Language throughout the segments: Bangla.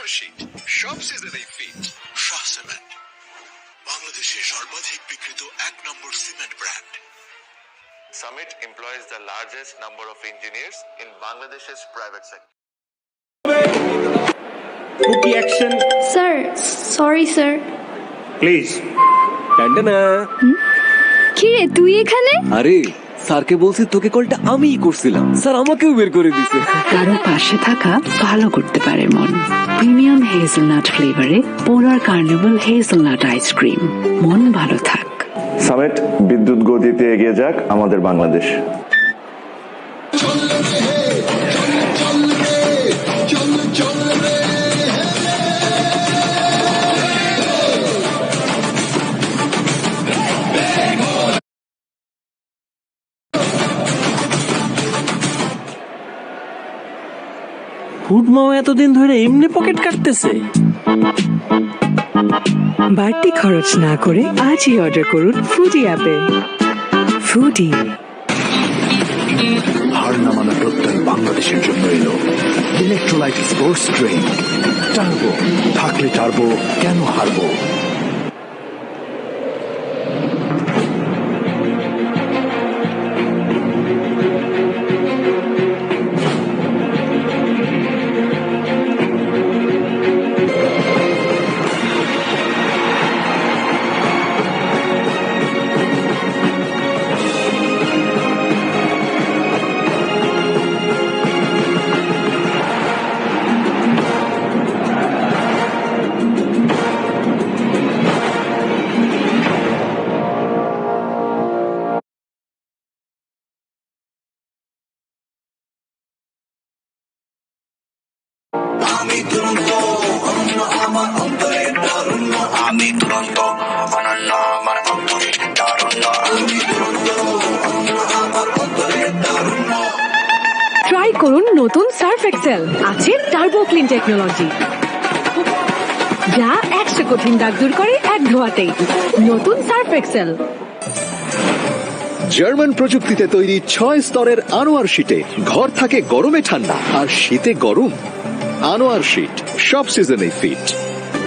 আনোয়ার সব সিজনেই ফিট শাহ সিমেন্ট বাংলাদেশের সর্বাধিক বিক্রিত এক নম্বর cement brand Summit employs the largest number of engineers in Bangladesh's private sector. Cookie action, sir sorry sir please. টান্টানা কি রে তুই এখানে আরে স্যারকে বলছি তোকে কলটা আমিই করছিলাম। স্যার আমাকেও বের করে দিছে কারও পাশে থাকা ভালো করতে পারে মন। Premium hazelnut ফ্লেভারে Polar Carnival hazelnut ice cream মন ভালো থাক। সামেট বিদ্যুৎ গতিতে এগিয়ে যাক আমাদের বাংলাদেশ। এতদিন ধরে এমনি পকেট কাটতেছে। বাড়তি খরচ না করে আজই অর্ডার করুন ফুডি অ্যাপে ফুডি হার নামানো প্রত্যয় বাংলাদেশের জন্য এলো। ইলেকট্রোলাইট স্পোর্টস ড্রিঙ্ক টার্বো থাকলে টার্বো কেন হারবো? ট্রাই করুন নতুন সার্ফ এক্সেল আছে টার্বো ক্লিন টেকনোলজি যা একশো কঠিন দাগ দূর করে এক ধোয়াতেই। নতুন সার্ফ এক্সেল জার্মান প্রযুক্তিতে তৈরি ছয় স্তরের আনোয়ার শীটে ঘর থাকে গরমে ঠান্ডা, আর শীতে গরম আনোয়ার শীট সব সিজনে ফিট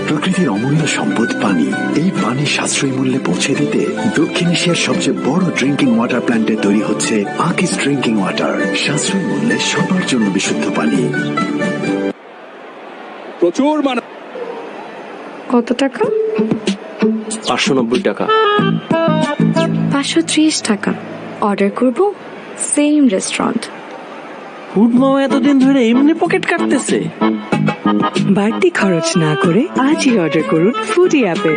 প্রকৃতির অমূল্য সম্পদ পানি। এই পানি সাশ্রয়ী মূল্যে পৌঁছে দিতে দক্ষিণ এশিয়ার সবচেয়ে বড় ড্রিঙ্কিং ওয়াটার প্ল্যান্টে তৈরি হচ্ছে আকিস ড্রিঙ্কিং ওয়াটার সাশ্রয়ী মূল্যে সবার জন্য বিশুদ্ধ পানি। প্রচুর মানে কত টাকা? পাঁচশো নব্বই টাকা। পাঁচশো ত্রিশ টাকা। অর্ডার করব সেম রেস্টুরেন্ট ফুড মাও এতদিন ধরে এমনি পকেট কাটতেছে। বাড়তি খরচ না করে আজই অর্ডার করুন ফুডি অ্যাপে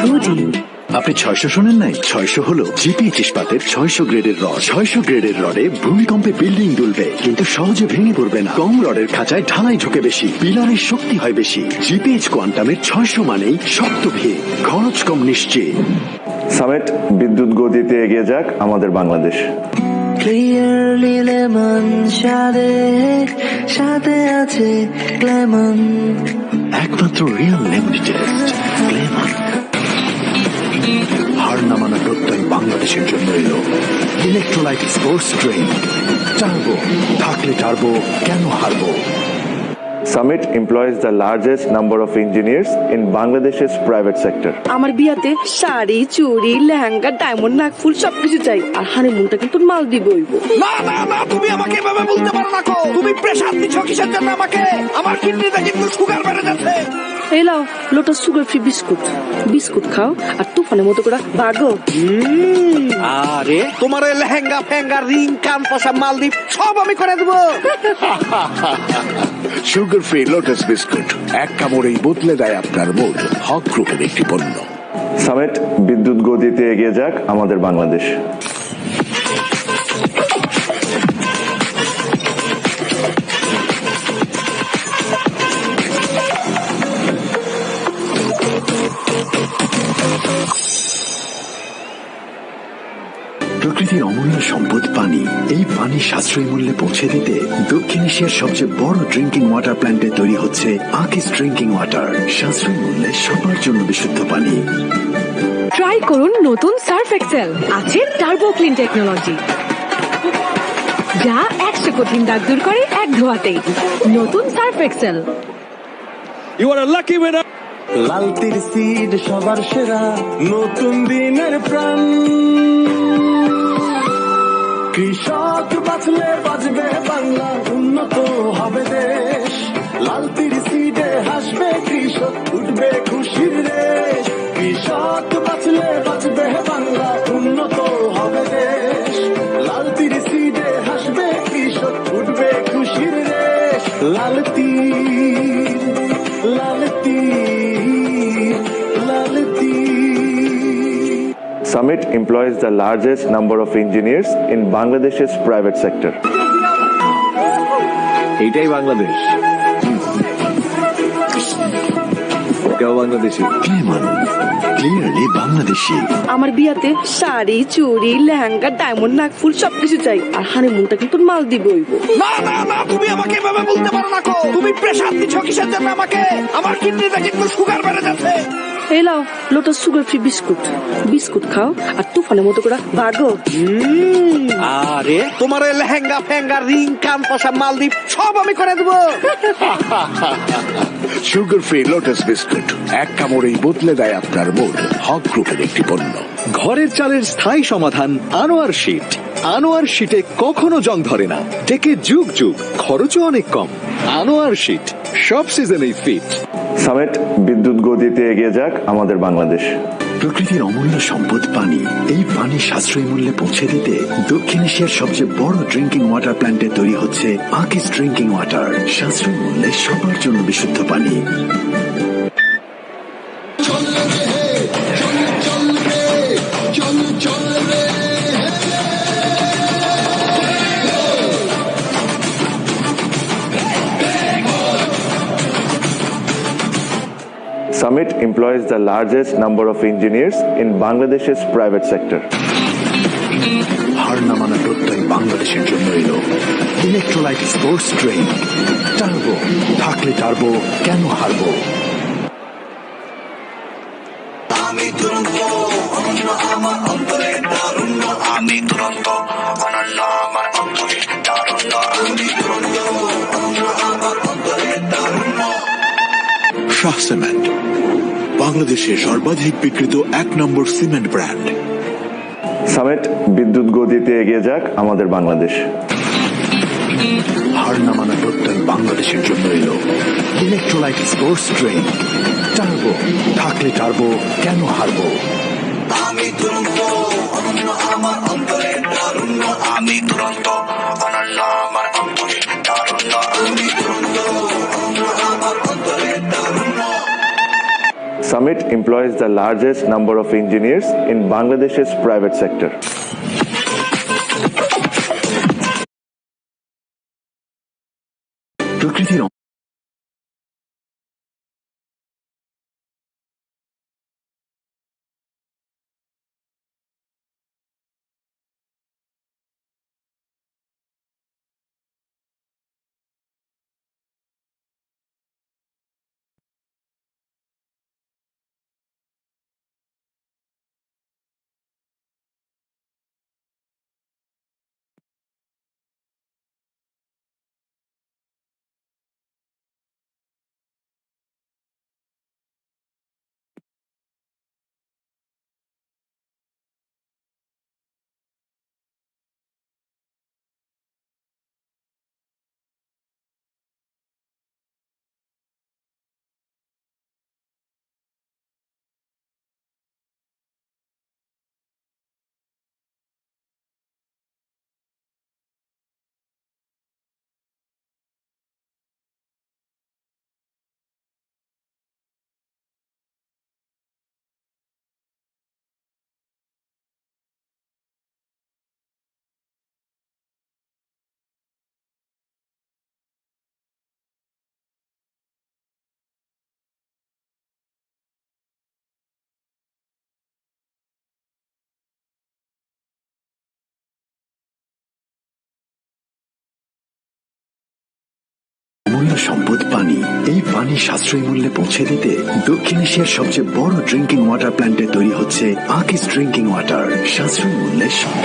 ফুডি আপনি ছয়শো শোনেন নাই? ছয়শো হলো জিপিএইচ ইস্পাতের ছয়শো গ্রেডের রড। ছয়শো গ্রেডের রডে ভূমিকম্পে বিল্ডিং দুলবে কিন্তু সহজে ভেঙে পড়বে না। কম রডের খাঁচায় ঢালাই ঢুকে বেশি পিলারের শক্তি হয় বেশি। জিপিএইচ কোয়ান্টামের ছয়শো মানেই শক্ত ভিড়। খরচ কম নিশ্চিত সামিট বিদ্যুৎ গতিতে এগিয়ে যাক আমাদের বাংলাদেশ। ক্লিয়ারলি লেমন সাদে সাথে আছে লেমন। একমাত্র রিয়েল লেমন। হার নামানো প্রত্যয় বাংলাদেশের জন্য এলো। ইলেকট্রোলাইট স্পোর্টস ড্রিঙ্ক টার্বো থাকলে টার্বো কেন হারবো? Summit employs the largest number of engineers in Bangladesh's private sector. আমার বিয়াতে শাড়ি চুড়ি লেহেঙ্গা ডায়মন্ড নাকফুল সবকিছু চাই। আর হানিমুনটা কিন্তু মাল দিব না না না তুমি আমাকে এভাবে বলতে পারো না কো তুমি প্রেসার দিচ্ছ কিসের জন্য আমাকে? আমার কিডনিতে কিন্তু সুগার বেড়ে যাচ্ছে। এই লাও Lotus sugar free biscuit. Biscuit খাও আর তুফানের মতো করে ভাগো আরে তোমার ওই লেহেঙ্গা ফেঙ্গা রিং কান পশা মালদ্বীপ সব আমি করে দেবো। সুগার ফ্রি লোটাস বিস্কুট এক কামড়েই বদলে দেয় আপনার মুড হক গ্রুপের একটি পণ্য। সামেট বিদ্যুৎ গতিতে এগিয়ে যাক আমাদের বাংলাদেশ। অমূল্য সম্পদ পানি। এই পানি সাশ্রয়ী মূল্যে পৌঁছে দিতে দক্ষিণ এশিয়ার সবচেয়ে বড় ড্রিঙ্কিং ওয়াটার প্ল্যান্টে তৈরি হচ্ছে আকিস ড্রিঙ্কিং ওয়াটার সাশ্রয়ী মূল্যে সবার জন্য বিশুদ্ধ পানি। ট্রাই করুন নতুন সার্ফ এক্সেল আছে টার্বো ক্লিন টেকনোলজি যা একশো কঠিন দাগ দূর করে এক ধোয়াতেই। নতুন Surf Excel you are lucky winner লালতির সিড সবার সেরা নতুন দিনের প্রাণ। কৃষক বাঁচলে বাঁচবে বাংলা, উন্নত হবে দেশ। লাল সিডে হাসবে কৃষক, উঠবে খুশির রেশ। কৃষক বাঁচলে Summit employs the largest number of engineers in Bangladesh's private sector. এইটাই বাংলাদেশ। কেউ বাংলাদেশি। ক্লিয়ারলি বাংলাদেশি আমার বিয়াতে শাড়ি চুড়ি লেহেঙ্গা ডায়মন্ড নাকফুল সবকিছু চাই। আর হানিমুনটা কিন্তু মাল দিবে হইব। না না না তুমি আমাকে এভাবে বলতে পারো না তুমি প্রেসার দিচ্ছ কিসের জন্য আমাকে? আমার কিডনিতে কিন্তু সুগার বেড়ে যাচ্ছে। এই লাও Lotus sugar free biscuit biscuit খাও আর তুফানের মতো করে ভাগো আরে তোমার ওই লেহেঙ্গা ফেঙ্গা রিং কান পয়সা মালদ্বীপ সব আমি করে দেবো। সুগার ফ্রি লোটাস বিস্কুট এক কামড়েই বদলে দেয় আপনার মুড হক গ্রুপের একটি পণ্য। ঘরের চালের স্থায়ী সমাধান আনোয়ার শীট। আনোয়ার শীটে কখনো জং ধরে না। টেকে যুগ যুগ। খরচও অনেক কম। আনোয়ার শীট সব সিজনেই ফিট সামেট বিদ্যুৎ গতিতে এগিয়ে যাক আমাদের বাংলাদেশ। প্রকৃতির অমূল্য সম্পদ পানি এই পানি সাশ্রয়ী মূল্যে পৌঁছে দিতে দক্ষিণ এশিয়ার সবচেয়ে বড় ড্রিঙ্কিং ওয়াটার প্ল্যান্টে তৈরি হচ্ছে আকিস ড্রিঙ্কিং ওয়াটার সাশ্রয়ী মূল্যে সবার জন্য বিশুদ্ধ পানি। Summit employs the largest number of engineers in Bangladesh's private sector. হার না মানা প্রত্যয় বাংলাদেশের জন্য এলো ইলেকট্রোলাইট স্পোর্টস টার্বো থাকলে টার্বো কেন হারবো শাহ সিমেন্ট বাংলাদেশের সর্বাধিক বিক্রিত এক নম্বর সিমেন্ট ব্র্যান্ড। সামিট বিদ্যুৎ গতিতে এগিয়ে যাক আমাদের বাংলাদেশ। হার না মানা প্রত্যয় বাংলাদেশের জন্য এলো। ইলেকট্রোলাইট স্পোর্টস ট্রেন টার্বো থাকলে টার্বো কেন হারবো? Summit employs the largest number of engineers in Bangladesh's private sector. অমূল্য সম্পদ পানি। এই পানি সাশ্রয়ী মূল্যে পৌঁছে দিতে দক্ষিণ এশিয়ার সবচেয়ে বড় ড্রিঙ্কিং ওয়াটার প্ল্যান্টে তৈরি হচ্ছে আকিস ড্রিঙ্কিং ওয়াটার সাশ্রয়ী মূল্যে সব-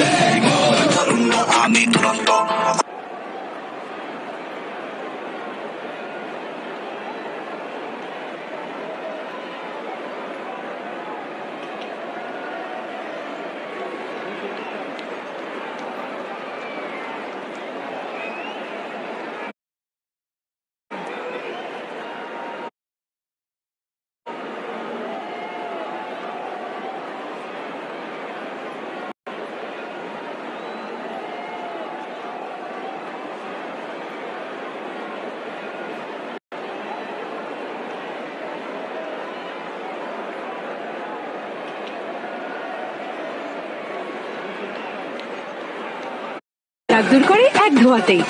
দাগ দূর করে এক ধোয়াতেই।